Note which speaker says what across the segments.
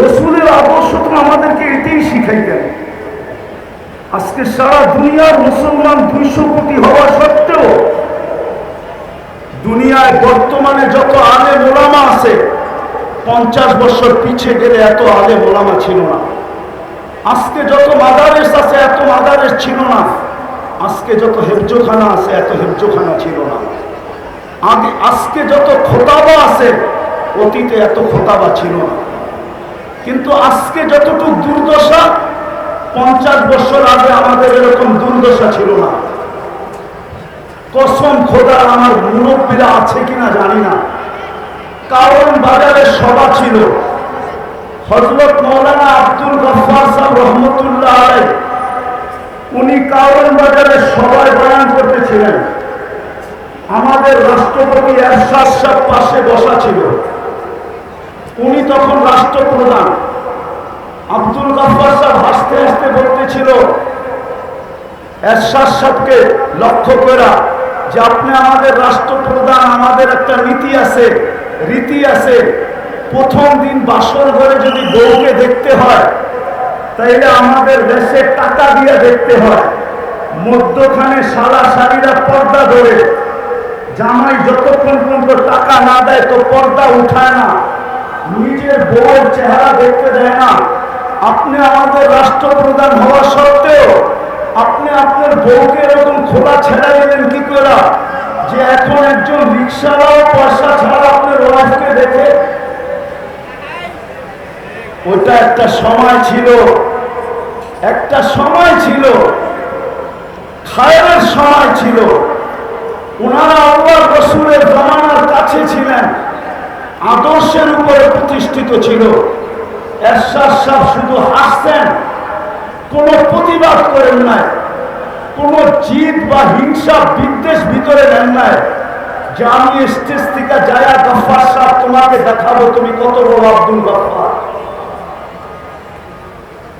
Speaker 1: রসুলের আদর্শ তো আমাদেরকে এটাই শিখাইতেন। আজকে সারা দুনিয়ার মুসলমান দুইশো কোটি হওয়া সত্ত্বেও দুনিয়ায় বর্তমানে যত আলে মোলামা আছে, পঞ্চাশ বছর পিছে গেলে এত আলে মোলামা ছিল না। আজকে যত মাদারেস আছে, এত মাদারেস ছিল না। আজকে যত হেফজোখানা আছে, এত হেফজোখানা ছিল না। আগে আজকে যত খোতাবা আছে, অতীতে এত খোতাবা ছিল না। কিন্তু আজকে যতটুকু দুর্দশা, পঞ্চাশ বছর আগে আমাদের এরকম দুর্দশা ছিল না। কসম খোদা আমার মুরব্বীরা আছে কিনা জানি না। কারণ বাজারে সভা ছিল। হজরত মৌলানা আব্দুল গফার সাহেব রহমতুল্লাহ উনি কারণ বাজারে সবাই বয়ান করতেছিলেন। আমাদের রাষ্ট্রপতি এরশাদ সাহেব পাশে বসা ছিল। উনি তখন রাষ্ট্রপ্রধান। আব্দুল গফার সাহেব হাসতে হাসতে বলতেছিল, এরশাদ সাহেবকে লক্ষ্য করা যে আপনি আমাদের রাষ্ট্রপ্রধান, আমাদের একটা নীতি আছে, রীতি আছে, প্রথম দিন বাসর ঘরে যদি বউকে দেখতে হয়, তাইলে আমাদের দেশে টাকা দিয়ে দেখতে হয়। মধ্যখানে সারা সারিরা পর্দা ধরে, জামাই যতক্ষণ পর্যন্ত টাকা না দেয় তো পর্দা উঠায় না, নিজের বউর চেহারা দেখতে দেয় না। আপনি আমাদের রাষ্ট্রপ্রধান হওয়া সত্ত্বেও, আপনি আপনার বউকে এরকম খোলা ছেড়া দিলেন কি করে? যে এখন একজন রিক্সাওয়ালা পয়সা ছাড়া আপনার ওয়াইফকে দেখে। ওটা একটা সময় ছিল। একটা সময় ছিল। খায়ের সময় ছিল। ওনারা আল্লাহ রসুলের জমানার কাছে ছিলেন। আদর্শের উপরে প্রতিষ্ঠিত ছিল। শুধু হাসতেন কোনো প্রতিবাদ করেন নাই। কোনো জিদ বা হিংসা বিদ্বেষ ভিতরে নেন নাই। যে আমি স্টেজ থেকে গফার তোমাকে দেখাবো, তুমি কত বড় আব্দুল গফার।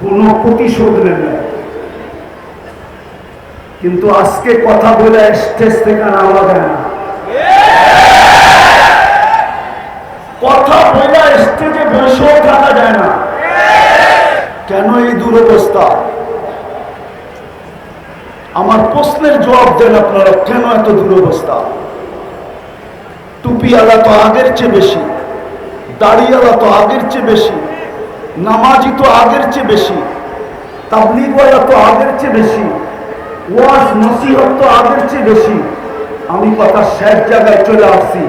Speaker 1: কোনো প্রতিশোধ নেন নাই। কিন্তু আজকে কথা বলে স্টেজ থেকে নামা যায় না। কথা বলে স্টেজে বসেও থাকা যায় না। কেন এই দুরবস্থা? আমার প্রশ্নের জবাব দেন আপনারা, কেন এত দুরবস্থা? টুপিওয়ালা তো আগের চেয়ে বেশি, দাড়িওয়ালা তো আগের চেয়ে বেশি, নামাজি তো আগের চেয়ে বেশি, তাবলিগওয়ালা তো আগের চেয়ে বেশি, ওয়াজ, নসিহত তো আগের চেয়ে বেশি। আমি কথা শেষ জায়গায় চলে আসছি।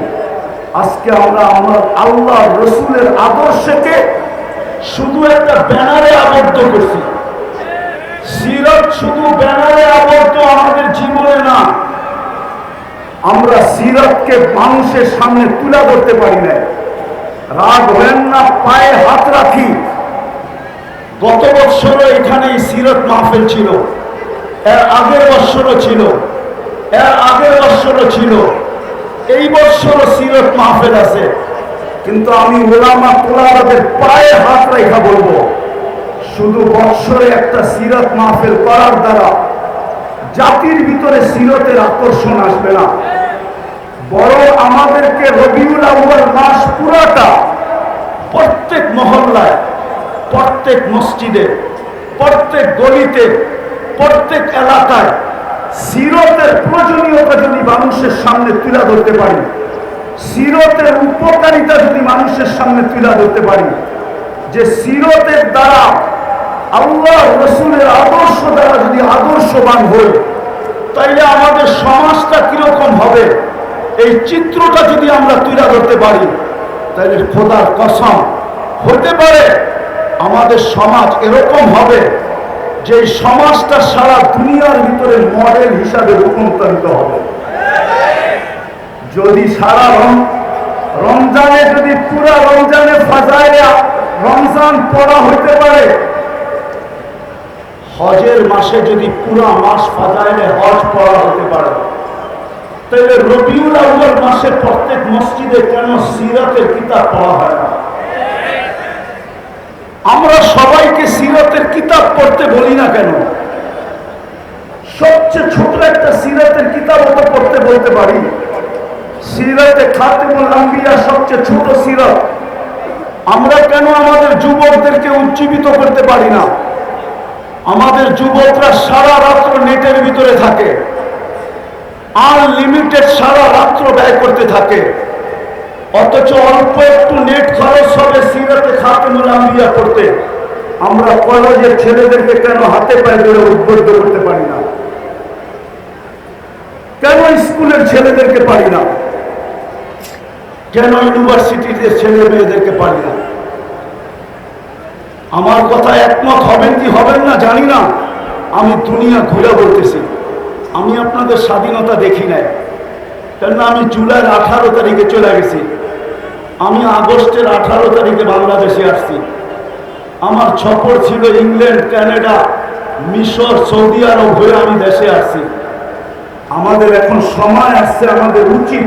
Speaker 1: আজকে আমরা আমার আল্লাহ রসুলের আদর্শকে শুধু একটা ব্যানারে আবদ্ধ করছি। সিরত শুধু ব্যানারে আবদ্ধ আমাদের জীবনে না, আমরা সিরতকে মানুষের সামনে তুলে ধরতে পারি না রাগ হলেন না, পায়ে হাত রাখি। গত বৎসরও এখানে সিরত মাহফিল ছিল, এর আগের বৎসরও ছিল, এর আগের বৎসরও ছিল। এই বৎসরও সিরত মাহফিল আছে। কিন্তু আমি ওলামা তোলাবাদের পায়ে হাত রেখা বলব, শুধু বৎসরে একটা সিরত মাহফিল করার দ্বারা জাতির ভিতরে সিরতের আকর্ষণ আসবে না। বরং আমাদেরকে রবিউল আউ্বাল মাস পুরাটা প্রত্যেক মহল্লায়, প্রত্যেক মসজিদে, প্রত্যেক গলিতে, প্রত্যেক এলাকায় সিরতের প্রয়োজনীয়তা যদি মানুষের সামনে তুলে ধরতে পারি, সিরতের উপকারিতা যদি মানুষের সামনে তুলে ধরতে পারি, যে সিরতের দ্বারা আল্লাহ রসুলের আদর্শ দ্বারা যদি আদর্শবান হই, তাইলে আমাদের সমাজটা কীরকম হবে? এই চিত্রটা যদি আমরা তুলে ধরতে পারি তাহলে খোদার কসম, হতে পারে আমাদের সমাজ এরকম হবে যে সমাজটা সারা দুনিয়ার ভিতরে মডেল হিসাবে রূপান্তরিত হবে। যদি সারা রম, রমজানে যদি পুরা রমজানে ফাজাইলে রমজান পড়া হইতে পারে, হজের মাসে যদি পুরা মাস ফাজাইলে হজ পড়া হতে পারে। তাহলে রবিউল আউ্বাল মাসে প্রত্যেক মসজিদে কেন সিরাতের কিতাব পড়া হয় না? আমরা সবাইকে সিরাতের কিতাব পড়তে বলি না কেন? সবচেয়ে ছোট একটা সিরাতের কিতাব তো পড়তে বলতে পারি। সিরাতে খাতিমুল আম্বিয়া সবচেয়ে ছোট সিরাত। আমরা কেন আমাদের যুবকদেরকে উজ্জীবিত করতে পারি না? আমাদের যুবকরা সারা রাত্র নেটের ভিতরে থাকে। আনলিমিটেড সারা রাত্র ব্যয় করতে থাকে। অথচ অল্প একটু নেট খরচ হবে সিরাতে খাতেমুল আম্বিয়া করতে আমরা কলেজের ছেলেদেরকে কেন হাতে পায়ে ধরে উদ্বুদ্ধ করতে পারি না? কেন স্কুলের ছেলেদেরকে পারি না? কেন ইউনিভার্সিটির ছেলে মেয়েদেরকে পারি না? আমার কথা একমত হবেন কি হবেন না জানি না। আমি দুনিয়া ঘুরে বলতেছি। আমি আপনাদের স্বাধীনতা দেখি নাই। কেননা আমি জুলাইয়ের আঠারো তারিখে চলে গেছি। আমি আগস্টের আঠারো তারিখে বাংলাদেশে আসছি। আমার ছপর ছিল ইংল্যান্ড, কানাডা, মিশর, সৌদি আরব হয়ে আমি দেশে আসছি। আমাদের এখন সময় আসছে, আমাদের উচিত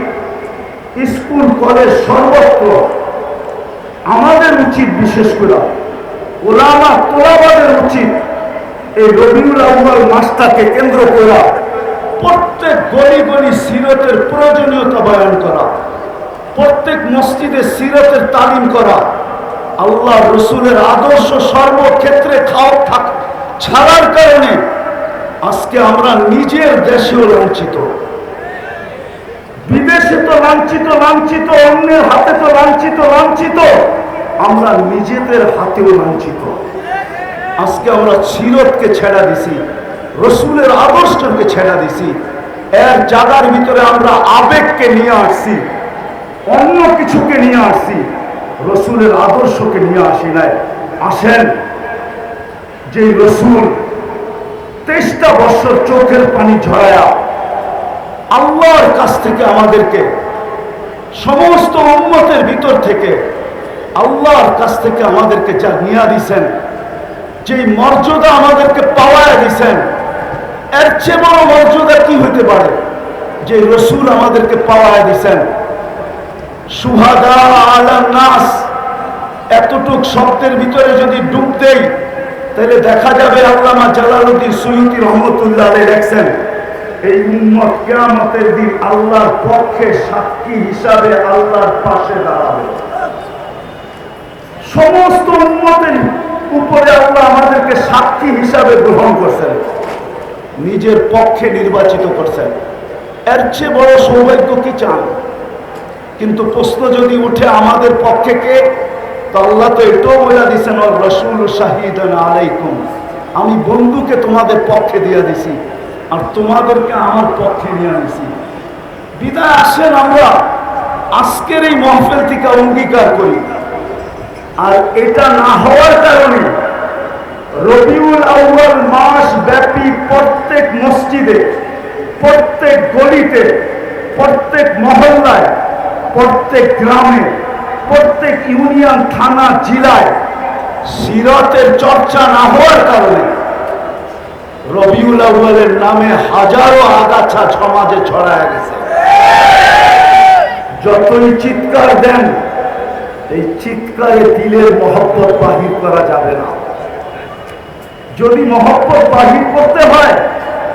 Speaker 1: স্কুল, কলেজ সর্বত্র আমাদের উচিত বিশেষ করে ওলামা তোলাবাদের উচিত এই রবিউল আউ্বাল মাসটাকে কেন্দ্র করা প্রত্যেক গলি গলি সিরতের প্রয়োজনীয়তা বয়ান করা। প্রত্যেক মসজিদে সিরতের তালিম করা, আল্লাহ রসুলের আদর্শ সর্বক্ষেত্রে খাও, থাক, ছাড়ার কারণে আজকে আমরা নিজের দেশেও লাঞ্ছিত। বিদেশে তো লাঞ্ছিত লাঞ্ছিত, অন্যের হাতে তো লাঞ্ছিত লাঞ্ছিত, আমরা নিজেদের হাতেও লাঞ্ছিত। আজকে আমরা সিরতকে ছেড়া দিছি, রসুলের আদর্শকে ছেড়া দিছি এর জায়গার ভিতরে আমরা আবেগকে নিয়ে আসছি। অন্য কিছুকে নিয়ে আসছি। রসুলের আদর্শকে নিয়ে আসি নাই। আসেন। যে রসুল তেইশটা বছর চোখের পানি ঝরায়া আল্লাহর কাছ থেকে আমাদেরকে সমস্ত উন্মতের ভিতর থেকে আল্লাহর কাছ থেকে আমাদেরকে যা নিয়ে দিছেন যে মর্যাদা আমাদেরকে পাওয়ায় দিছেন, এর চেয়ে বড় মর্যাদা কি হতে পারে? যে রসুল আমাদেরকে পাওয়ায় দিছেন এতটুক শব্দের ভিতরে যদি ডুব দেই, তাহলে দেখা যাবে আল্লামা জালালুদ্দিন সুয়ুতি রহমতুল্লাহ দেখছেন এই উম্মত কেয়ামতের দিন আল্লাহর পক্ষে সাক্ষী হিসাবে আল্লাহর পাশে দাঁড়াবে। সমস্ত উন্মতের উপরে আল্লাহ আমাদেরকে সাক্ষী হিসাবে গ্রহণ করছেন, নিজের পক্ষে নির্বাচিত করছেন। এর চেয়ে বড় সৌভাগ্য কি চান? কিন্তু প্রশ্ন যদি উঠে আমাদের পক্ষে কে? তো আল্লাহ তো এটাও বলে দিচ্ছেন রসুল শাহিদ আলাইকুম। আমি বন্ধুকে তোমাদের পক্ষে দিয়ে দিছি, আর তোমাদেরকে আমার পক্ষে নিয়ে আনিছি। বিদায় আসেন আমরা। আজকের এই মহফিল থেকে অঙ্গীকার করি। আর এটা না হওয়ার কারণে রবিউল আউ্বাল মাস ব্যাপী প্রত্যেক মসজিদে, প্রত্যেক গলিতে, প্রত্যেক মহল্লায় প্রত্যেক গ্রামে, প্রত্যেক ইউনিয়ন, থানা, জেলায় সিরতের চর্চা না হওয়ার কারণে রবিউল আউ্বালের নামে হাজারো আগাছা সমাজে ছড়ায় গেছে। যতই চিৎকার দেন, এই চিৎকারে দিলের মহব্বত বাহির করা যাবে না। যদি মহব্বত বাহির করতে হয়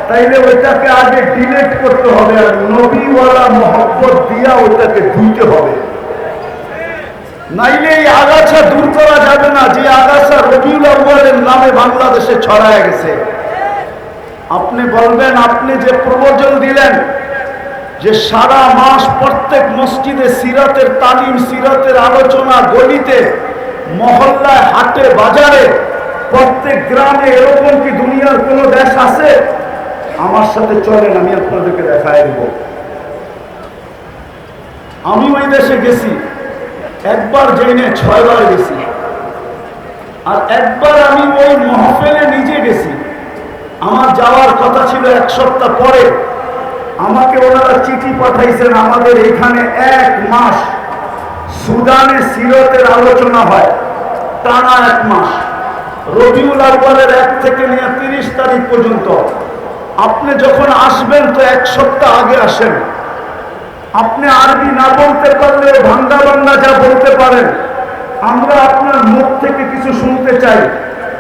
Speaker 1: তাইলে ওইটাকে আগে ডিলেট করতে হবে আর নবীওয়ালা মহব্বত দিয়া ওইটাকে ধুইতে হবে। নাইলে এই আগাছা দূর করা যাবে না, যে আগাছা রবিউল আউ্বালের নামে বাংলাদেশে ছড়ায় গেছে। আপনি বলবেন, আপনি যে প্রবচন দিলেন, যে সারা মাস প্রত্যেক মসজিদে সিরাতের তালিম, সিরাতের আলোচনা, গলিতে, মহল্লায়, হাটে, বাজারে, প্রত্যেক গ্রামে এরকম কি দুনিয়ার কোন দেশ আছে? আমার সাথে চলেন, আমি আপনাদেরকে দেখায় দিব। আমি ওই দেশে গেছি। একবার জেনে ছয়বার গেছি। আর একবার আমি ওই মহফেলে নিজে গেছি। আমার যাওয়ার কথা ছিল এক সপ্তাহ পরে। আমাকে ওনারা চিঠি পাঠাইছেন, আমাদের এখানে এক মাস সুদানে সিরতের আলোচনা হয়। টানা এক মাস। রবিউল আব্বালের এক থেকে নিয়ে তিরিশ তারিখ পর্যন্ত আপনি যখন আসবেন তো এক সপ্তাহ আগে আসেন। আপনি আরবি না বলতে পারলে ভাঙ্গা ভাঙ্গা যা বলতে পারেন। আমরা আপনার মুখ থেকে কিছু শুনতে চাই।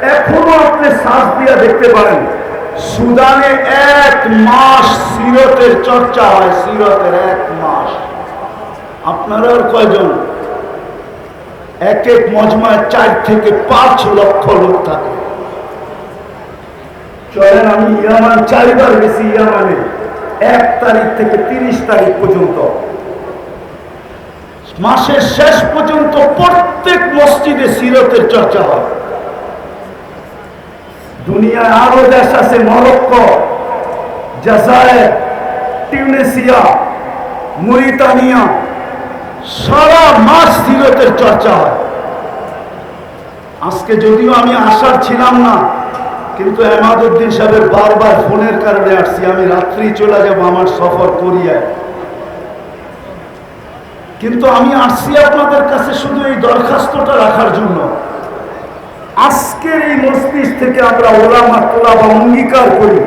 Speaker 1: এখনও আপনি শ্বাস দিয়া দেখতে পারেন। সুদানে এক মাস সিরতের চর্চা হয়, সিরতের এক মাস। আপনারা আর কয়জন? এক এক মজমায় চার থেকে পাঁচ লক্ষ লোক থাকে। চলেন, আমি ইয়ামান চারিবার গেছি ইয়ামানে। এক তারিখ থেকে তিরিশ তারিখ পর্যন্ত। মাসের শেষ পর্যন্ত প্রত্যেক মসজিদে সিরতের চর্চা হয়। দুনিয়ায় আরও দেশ আছে, মরক্কো টিউনেসিয়া মরিতানিয়া সারা মাস সিরতের চর্চা হয়। আজকে যদিও আমি আসার ছিলাম না কিন্তু এমাদুদ্দিন সাহেবের বারবার ফোনের কারণে আসছি, আমি রাত্রি চলে যাব আমার সফর করিয়ায়। কিন্তু আমি আসছি আপনাদের কাছে শুধু এই দরখাস্তটা রাখার জন্য। আজকের এই মস্তিষ্ক থেকে আমরা ওলামা তোলা বা অঙ্গীকার করি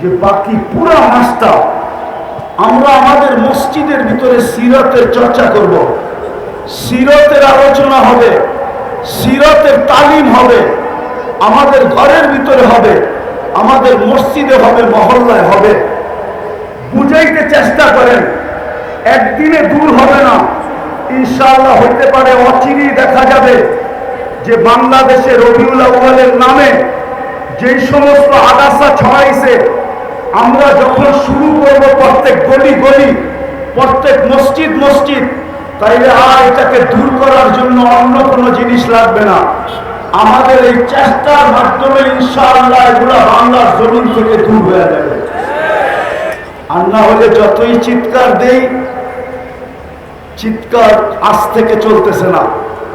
Speaker 1: যে বাকি পুরা মাসটা আমরা আমাদের মসজিদের ভিতরে সিরতের চর্চা করব। সিরতের আলোচনা হবে, সিরতের তালিম হবে। আমাদের ঘরের ভিতরে হবে, আমাদের মসজিদে হবে, মহল্লায় হবে। বুঝাইতে চেষ্টা করেন, একদিনে দূর হবে না। ইনশাআল্লাহ হতে পারে, অচিরেই দেখা যাবে যে বাংলাদেশে রবিউল আউ্বালের নামে যেই সমস্ত আগাছা ছড়াইছে, আমরা যখন শুরু করব প্রত্যেক গলি গলি, প্রত্যেক মসজিদ মসজিদ, তাইলে আর এটাকে দূর করার জন্য অন্য কোনো জিনিস লাগবে না। আমাদের এই চেষ্টার মাধ্যমে ইনশাআল্লাহ এগুলো বাংলার জমিন থেকে দূর হয়ে যাবে। আর না হলে যতই চিৎকার দেই, চিৎকার আজ থেকে চলতেছে না।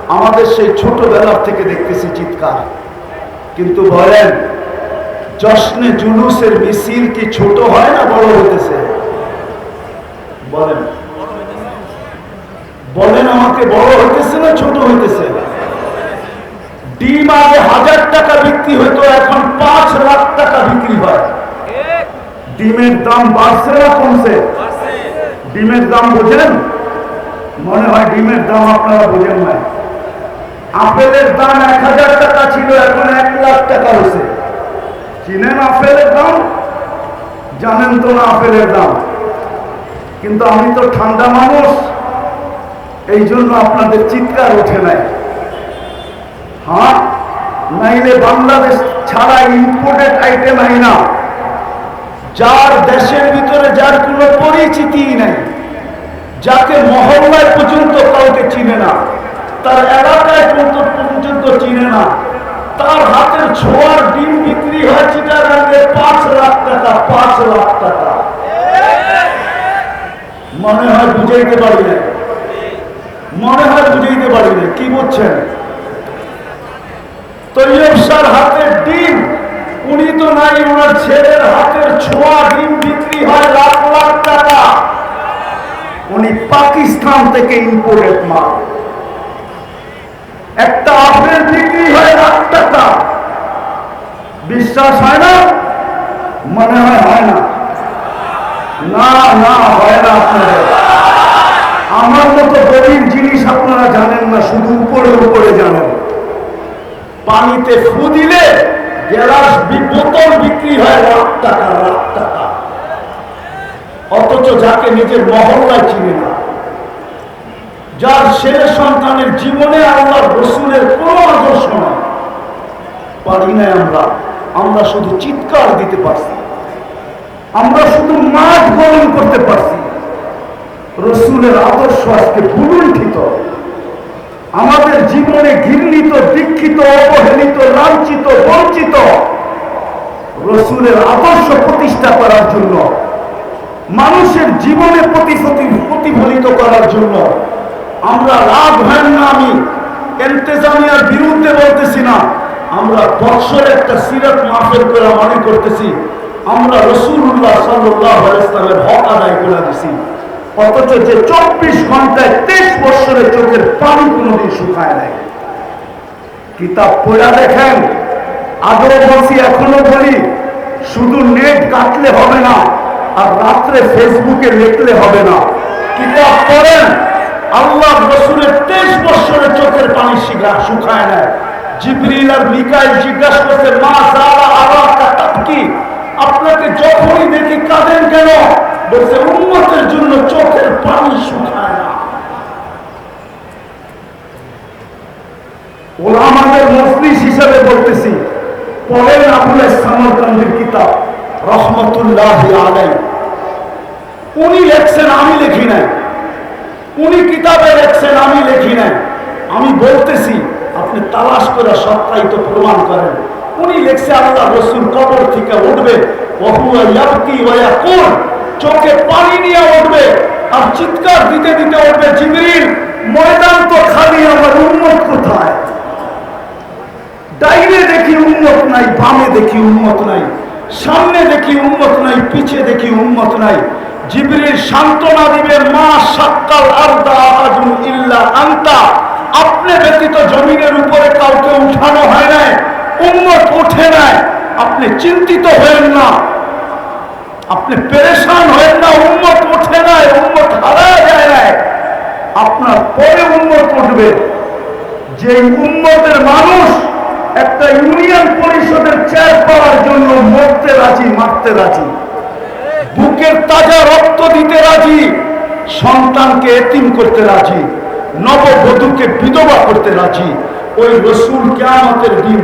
Speaker 1: আমাদের সেই ছোটবেলার থেকে দেখতেছি চিৎকার। কিন্তু বলেন, জশ্নে জুলুসের মিছিল কি ছোট হয় না বড় হইতেছে? বলেন। বলেন আমাকে বড় হইতেছে না ছোট হইতেছে? ডিম আগে হাজার টাকা বিক্রি হতো, এখন পাঁচ লাখ টাকা বিক্রি হয়। ডিমের দাম বাড়ছে না কমছে? ডিমের দাম বোঝেন? মনে হয় ডিমের দাম আপনারা বোঝেন না আপেলের দাম এক হাজার টাকা ছিল, এখন এক লাখ টাকা হয়েছে। চিনেন আপেলের দাম? জানেন তো না আপেলের দাম? কিন্তু আমি তো ঠান্ডা মানুষ এই জন্য আপনাদের চিৎকার ওঠে নাই। হ্যাঁ? নাইলে বাংলাদেশ ছাড়া ইম্পোর্টেড আইটেম হয় না। যার দেশের ভিতরে যার কোনো পরিচিতি নাই, যাকে মহল্লায় পর্যন্ত কাউকে চিনে না, তার এলাকায় পর্যন্ত চিনে না, তার হাতের ছোঁয়ার ডিম বিক্রি হয় চিটাগাঙ্গে পাঁচ লাখ টাকা, পাঁচ লাখ টাকা। মনে হয় বুঝাইতে পারি মনে হয় বুঝাইতে পারি কি বুঝছেন? হাতের ডিম, উনি তো নাই, ওনার ছেলের হাতের ছোঁয়া ডিম বিক্রি হয় লাখ লাখ টাকা। উনি পাকিস্তান থেকে ইম্পোর্টেড মাল। একটা আপেল বিক্রি হয় লাখ টাকা। বিশ্বাস হয় না? মনে হয় হয় না? না না, হয় না আপনাদের। আমার মতো গরিব জিনিস আপনারা জানেন না, শুধু উপরে উপরে জানেন। পানিতে ফু দিলে গ্যালাস বোতল বিক্রি হয় লাখ টাকা লাখ টাকা। অথচ যাকে নিজের মহল্লায় চিনে না। যার ছেলে সন্তানের জীবনে আল্লাহ রসুলের কোনো আদর্শ নয় পারি নাই আমরা আমরা শুধু চিৎকার দিতে পারছি। আমরা শুধু মাঠ গরম করতে পারছি। রসুলের আদর্শ আজকে ভুলুণ্ঠিত। আমাদের জীবনে ঘৃণিত, দীক্ষিত, অবহেলিত, লাঞ্ছিত, বঞ্চিত রসুলের আদর্শ প্রতিষ্ঠা করার জন্য, মানুষের জীবনে প্রতিফলিত করার জন্য আমরা লাভ হয় না, আমি এন্তেজামিয়ার বিরুদ্ধে বলতেছি না, আমরা বৎসরে একটা সিরাত মাফের করে মনে করতেছি, আমরা রসুল্লাহ সাল্লাহ হক আদায় করে দিছি। অথচ যে চব্বিশ ঘন্টায় তেইশ বছরের চোখের পানি কোনোদিন শুকায় নাই। কিতাব পড়া দেখেন, আগেও বলছি, এখনও বলি, শুধু নেট কাটলে হবে না, আর রাত্রে ফেসবুকে লিখলে হবে না। কিতাব পড়েন, আল্লাহ রসুলের তেইশ বছরের চোখের পানি শুকায় নেয় জিবরিল আর মিকাইল জিজ্ঞাসা করছে, মা সারা আবার কি? আপনাকে যখনই দেখি কেন বলছে উন্মতের জন্য চোখের পানি শুকায় না। হিসাবে বলতেছি পড়েন আবুল সামরকান্দির কিতাব, রহমতুল্লাহ আলাই উনি লেখছেন, আমি লিখি নাই। উনি কিতাবে লেখছেন, আমি লিখি নাই। আমি বলতেছি, আপনি তালাশ করে সত্যায়িত প্রমাণ করেন। উনি লেখছে, আল্লাহ রসুল কবর থেকে উঠবে, ওহুয়া ইয়াবকি ওয়া চোখে পানি নিয়ে উঠবে আর চিৎকার দিতে দিতে উঠবে, জিবরিল, ময়দান তো খালি, আমার উন্মত কোথায়? ডাইনে দেখি উন্মত নাই, বামে দেখি উন্মত নাই, সামনে দেখি উন্মত নাই, পিছে দেখি উন্মত নাই। জিবরিল সান্ত্বনা দিবে, মা সাক্কাল আরদা আহাদুন ইল্লা আন্তা। আপনি ব্যতীত জমিনের উপরে কাউকে উঠানো হয় নাই উন্মত ওঠে নাই। আপনি চিন্তিত হয়েন না। আপনি পেরেশান হয়েন না উন্মত ওঠে নাই উন্মত হারায় যায় নাই আপনার পরে উন্মত উঠবে। যে উন্মতের মানুষ একটা ইউনিয়ন পরিষদের চেয়ার পাওয়ার জন্য মরতে রাজি, মারতে রাজি, বুকের তাজা রক্ত দিতে রাজি, সন্তানকে এতিম করতে রাজি, নববধূকে বিধবা করতে রাজি, ওই রসুল কেয়ামতের দিন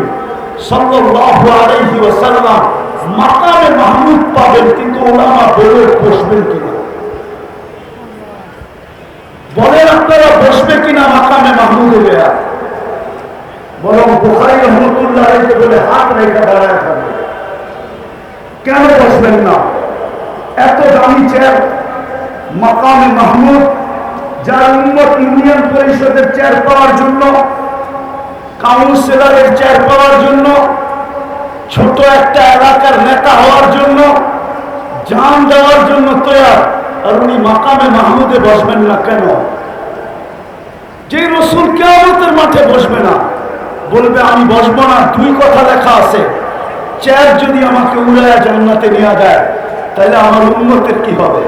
Speaker 1: সাল্লাল্লাহু আলাইহি ওয়াসাল্লাম মাকামে মাহমুদ পাবেন, কিন্তু ওলামা বলে বসবেন কিনা? বলেন আপনারা বসবে কিনা মাকামে মাহমুদে বেয়া বরং বুখারি রহমতুল্লাহ বলে, হাত রেখে দাঁড়ায় থাকবে। কেন বসবেন না? এত দামি চেয়ার মাকামে মাহমুদ, যার উন্মত ইউনিয়ন পরিষদের চেয়ার পাওয়ার জন্য কাউন্সিলরের চেয়ার পাওয়ার জন্য ছোট একটা এলাকার নেতা হওয়ার জন্য, জান দেওয়ার জন্য তৈয়ার। আর উনি মাকামে মাহমুদে বসবেন না কেন? যে রসুল কেয়ামতের মাঠে বসবে না, বলবে, আমি বসবো না, দুই কথা লেখা আছে। চেয়ার যদি আমাকে উড়ায় জান্নাতে নেওয়া যায় তাহলে আমার উন্মতের কি হবে?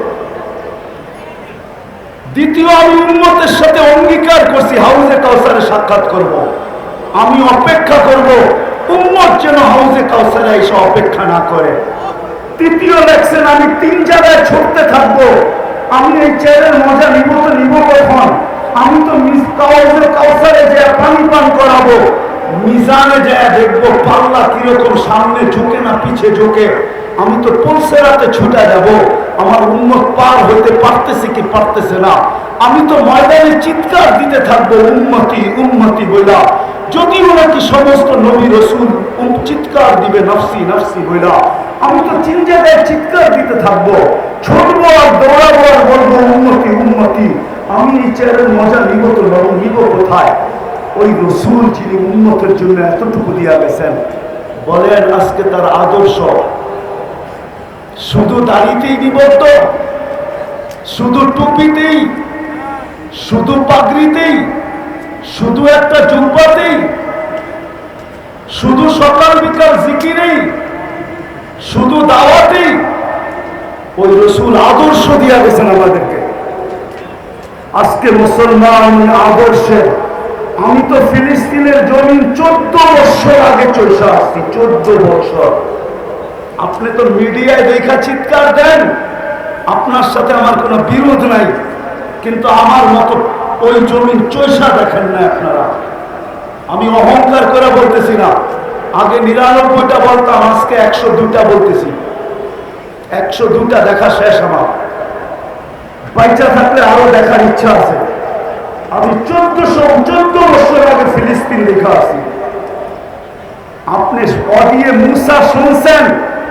Speaker 1: দ্বিতীয়, আমি উন্মতের সাথে অঙ্গীকার করছি, হাউজে কাউসারে সাক্ষাৎ করব। আমি অপেক্ষা করব উন্মত যেন হাউজে এসে অপেক্ষা না করে। তৃতীয় আমি তিন জায়গায় ছুটতে থাকব। আমি এই চেয়ারের মজা নিব তো নিব কখন? আমি তো কাউসারে যে পানি পান করাবো। মিজানে যায় দেখব পাল্লা কীরকম সামনে ঝুঁকে না পিছে ঝুঁকে। আমি তো পৌঁছে রাতে ছুটে যাব। আমার উন্মত পার হইতে পারতেছে কি পারতেছে না। আমি তো ময়দানে চিৎকার দিতে থাকব উন্মতি উন্মতি বইলা। যদিও নাকি সমস্ত নবী রসুল চিৎকার দিবে, নফসি নফসি বইলা আমি তো জায়গায় চিৎকার দিতে থাকব। ছুটবো আর দৌড়াবো আর বলব উন্নতি উন্নতি আমি এই চেয়ারের মজা নিব তো নব নিব কোথায়? ওই রসুল যিনি উন্নতের জন্য এতটুকু দিয়া গেছেন, বলেন, আজকে তার আদর্শ। শুধু দাড়িতেই নিবদ্ধ, শুধু টুপিতেই, শুধু পাগড়িতেই শুধু একটা জুব্বাতেই শুধু সকাল বিকাল জিকিরেই, শুধু দাওয়াতেই ওই রসুল আদর্শ দিয়া গেছেন আমাদেরকে। আজকে মুসলমান আদর্শে, আমি তো ফিলিস্তিনের জমিন চোদ্দ বছর আগে চলে আসছি, চোদ্দ বছর। আপনি তো মিডিয়ায় দেখা চিৎকার দেন, আপনার সাথে আমার কোনো বিরোধ নাই, কিন্তু আমার মতো ওই জমির চৈসা দেখেন না আপনারা। আমি অহংকার করে বলতেছি না। আগে নিরানব্বইটা বলতাম, আজকে একশো দুটা বলতেছি। একশো দুটা দেখা শেষ আমার। বাইচা থাকলে আরও দেখার ইচ্ছা আছে। আমি চোদ্দশো চোদ্দ বছর আগে ফিলিস্তিন লেখা আছি। আপনি অডিয়ে মুসা শুনছেন,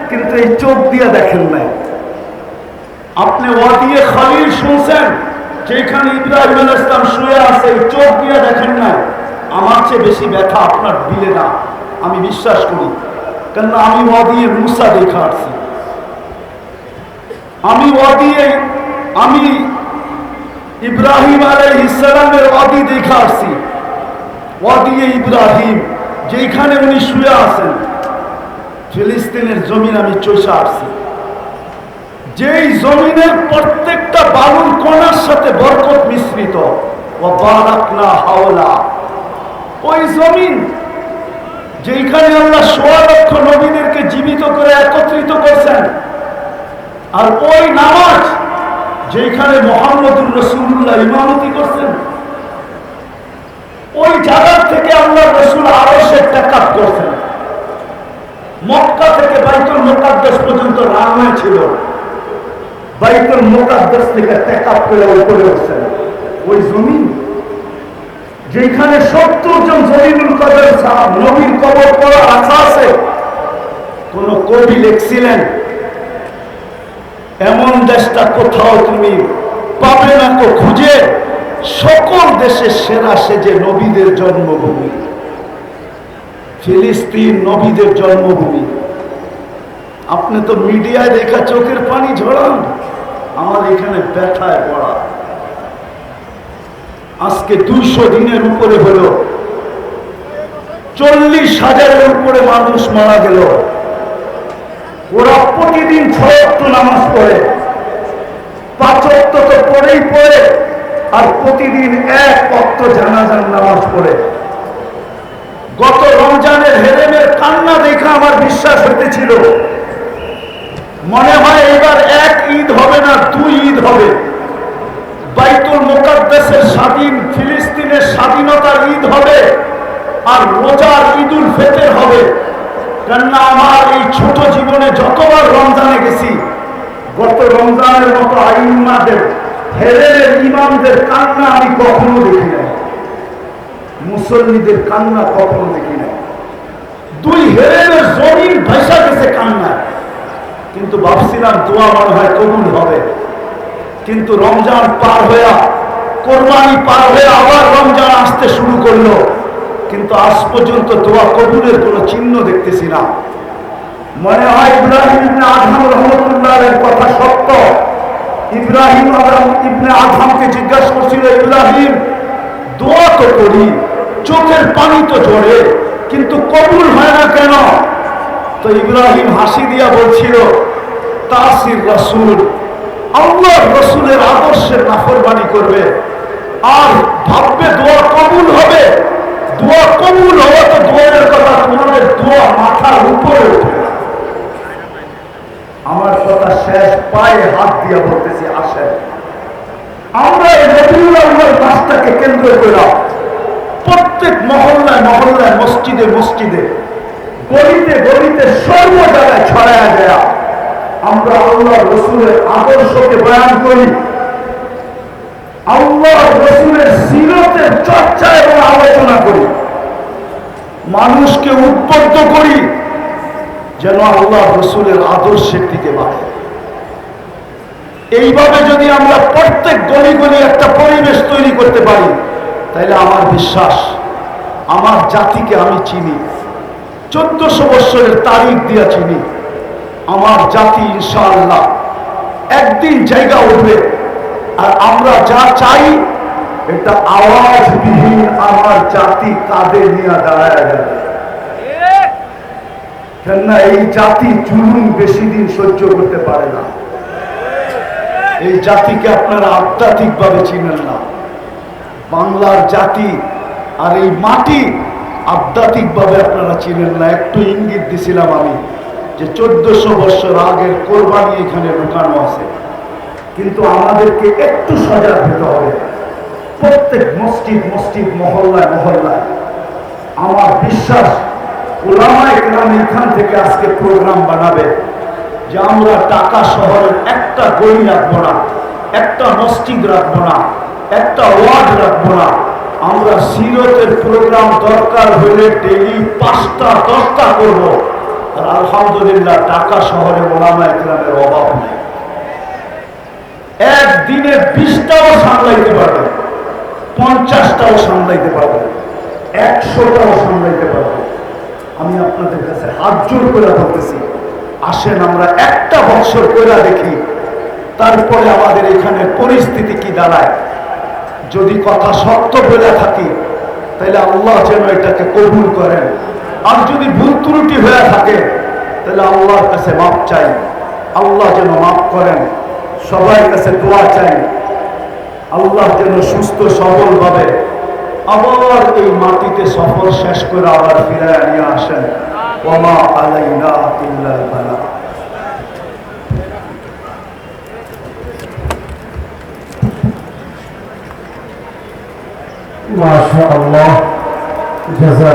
Speaker 1: কিন্তু এই চোখ দিয়ে দেখেন নাই। আপনি অডিয়ে খালিল শুনছেন যেখানে ইব্রাহিম আল ইসলাম শুয়ে আছে চোখ দিয়ে দেখেন নাই আমার চেয়ে বেশি ব্যথা আপনার দিলে না, আমি বিশ্বাস করি। কেননা আমি অদিয়ে মুসা দেখা আসছি। আমি অদিয়ে আমি ইব্রাহিম আলাই ইসলামের অদি দেখা আসছি। অদিয়ে ইব্রাহিম যেখানে উনি শুয়ে আছেন, ফিলিস্তিনের জমিন আমি চষে আসছি। যেই জমিনের প্রত্যেকটা বালুর কণার সাথে বরকত মিশ্রিত হাওলা। ওই জমিন যেখানে আল্লাহ সোয়া লক্ষ নবীদেরকে জীবিত করে একত্রিত করছেন, আর ওই নামাজ যেখানে মোহাম্মদুর রসুল্লাহ ইমামতি করছেন, ওই জায়গার থেকে আল্লাহ রসুল আরও সে টেকআপ করছেন। মক্কা থেকে বাইতুল মোকাদ্দাস পর্যন্ত রানওয়ে ছিল। বাইতুল মোকাদ্দাস থেকে টেকআপ করে উপরে উঠছেন ওই জমিন যেখানে সত্তর জন জমিনুল কদর সাহাব নবীর কবর করা আশা আছে। কোন কবি লিখছিলেন, এমন দেশটা কোথাও তুমি পাবে না তো খুঁজে। সকল দেশের সেরা সেজে নবীদের জন্মভূমি। ফিলিস্তিন নবীদের জন্মভূমি। আপনি তো মিডিয়ায় দেখা চোখের পানি ঝরান। আমার এখানে ব্যথায় পড়া আজকে দুইশো দিনের উপরে হলো, চল্লিশ হাজারের উপরে মানুষ মারা গেল। ওরা প্রতিদিন ছয়ত্ব নামাজ পড়ে পাঁচত্ব তো পড়েই পড়ে, আর প্রতিদিন এক অক্ত জানাজান নামাজ পড়ে। গত রমজানের হেরেমের কান্না দেখে আমার বিশ্বাস হইতেছিল। মনে হয় এবার হবে না দুই ঈদ হবে। বাইতুল মোকাদ্দেসের স্বাধীন ফিলিস্তিনের স্বাধীনতার ঈদ হবে আর রোজার ঈদুল ফেতের হবে। কেননা আমার এই ছোট জীবনে যতবার রমজানে গেছি, গত রমজানের মতো আইনমাদের হেরের ইমামদের কান্না আমি কখনো দেখি নাই। মুসল্লিদের কান্না কখনো দেখি নাই। দুই হেরেনের জমিন ভাইসা গেছে কান্না কিন্তু ভাবছিলাম দোয়া মনে হয় কবুল হবে। কিন্তু রমজান পার হইয়া, কোরবানি পার হয়ে আবার রমজান আসতে শুরু করল। কিন্তু আজ পর্যন্ত দোয়া কবুলের কোনো চিহ্ন দেখতেছি না। মনে হয় ইব্রাহিম ইবনে আদম রহমতুল্লাহের কথা সত্য। ইব্রাহিম ইবনে আদমকে জিজ্ঞাসা করছিল, ইব্রাহিম, দোয়া তো করি, চোখের পানি তো ঝরে, কিন্তু কবুল হয় না কেন? তো ইব্রাহিম হাসি দিয়া বলছিল, তাসির রাসূল আল্লাহ রসুলের আদর্শের নাফরমানি করবে। আর ভাববে দোয়া কবুল হবে। দোয়া কবুল হবে তো দোয়ারের কথা, তোমাদের দোয়া মাথার উপরে আমার কথা শেষ, পায়ে হাত দিয়া বলতেছি, আসেন। আমরা এই আউ্বাল মাসটাকে কেন্দ্র করলাম প্রত্যেক মহল্লায় মহল্লায়, মসজিদে মসজিদে গলিতে গলিতে সর্ব জায়গায় ছড়ায়া দেয়া। আমরা আল্লাহ রসুলের আদর্শকে বয়ান করি। আল্লাহ রসুলের সিরতের চর্চা এবং আলোচনা করি। মানুষকে উদ্বুদ্ধ করি, যেন আল্লাহ রসুলের আদর্শের দিকে বাড়ে। এইভাবে যদি আমরা প্রত্যেক গলি গলি একটা পরিবেশ তৈরি করতে পারি, তাহলে আমার বিশ্বাস, আমার জাতিকে আমি চিনি। চোদ্দশো বৎসরের তারিখ দিয়া চিনি আমার জাতি ইনশাআল্লাহ একদিন জায়গা উঠবে আর আমরা যা চাই, এটা আওয়াজবিহীন আমার জাতি কাঁধে নিয়ে দাঁড়ায় যাবে। কেননা এই জাতি জুলুম বেশি দিন সহ্য করতে পারে না। এই জাতিকে আপনারা আধ্যাত্মিক ভাবে চিনেন না। বাংলার জাতি আর এই মাটি আধ্যাত্মিক ভাবে আপনারা চিনেন না, একটু ইঙ্গিত দিছিলাম আমি যে চোদ্দশো বছর আগের কোরবানি এখানে ঢুকানো আছে। কিন্তু আমাদেরকে একটু সজাগ হতে হবে। প্রত্যেক মসজিদ মসজিদ, মহল্লায় মহল্লায়। আমার বিশ্বাস এখান থেকে আজকে প্রোগ্রাম বানাবে যে আমরা টাকা শহরের একটা গলি রাখব না, একটা মসজিদ রাখব না, একটা ওয়ার্ড রাখব না আমরা সিরতের প্রোগ্রাম দরকার হলে ডেলি পাঁচটা, দশটা করব। আর আলহামদুলিল্লাহ ঢাকা শহরে ওলামা গ্রামের অভাব নেই। একদিনে বিশটাও সামলাইতে পারবে পঞ্চাশটাও সামলাইতে পারবে একশোটাও সামলাইতে পারবে আমি আপনাদের কাছে হাত জোর করে বলতেছি, আসেন আমরা একটা বছর করে দেখি, তারপরে আমাদের এখানে পরিস্থিতি কি দাঁড়ায়। যদি কথা সত্য বলে থাকি তাহলে আল্লাহ যেন এটাকে কবুল করেন। আর যদি ভুল ত্রুটি হয়ে থাকে তাহলে আল্লাহর কাছে মাপ চাই। আল্লাহ যেন মাফ করেন সবার কাছে দোয়া চাই। আল্লাহ যেন সুস্থ সবল ভাবে আবার এই মাটিতে সফর শেষ করে আবার ফিরে নিয়ে আসেন। ওমা আলাইনা ইল্লাল
Speaker 2: মাশাআল্লাহ। জাযা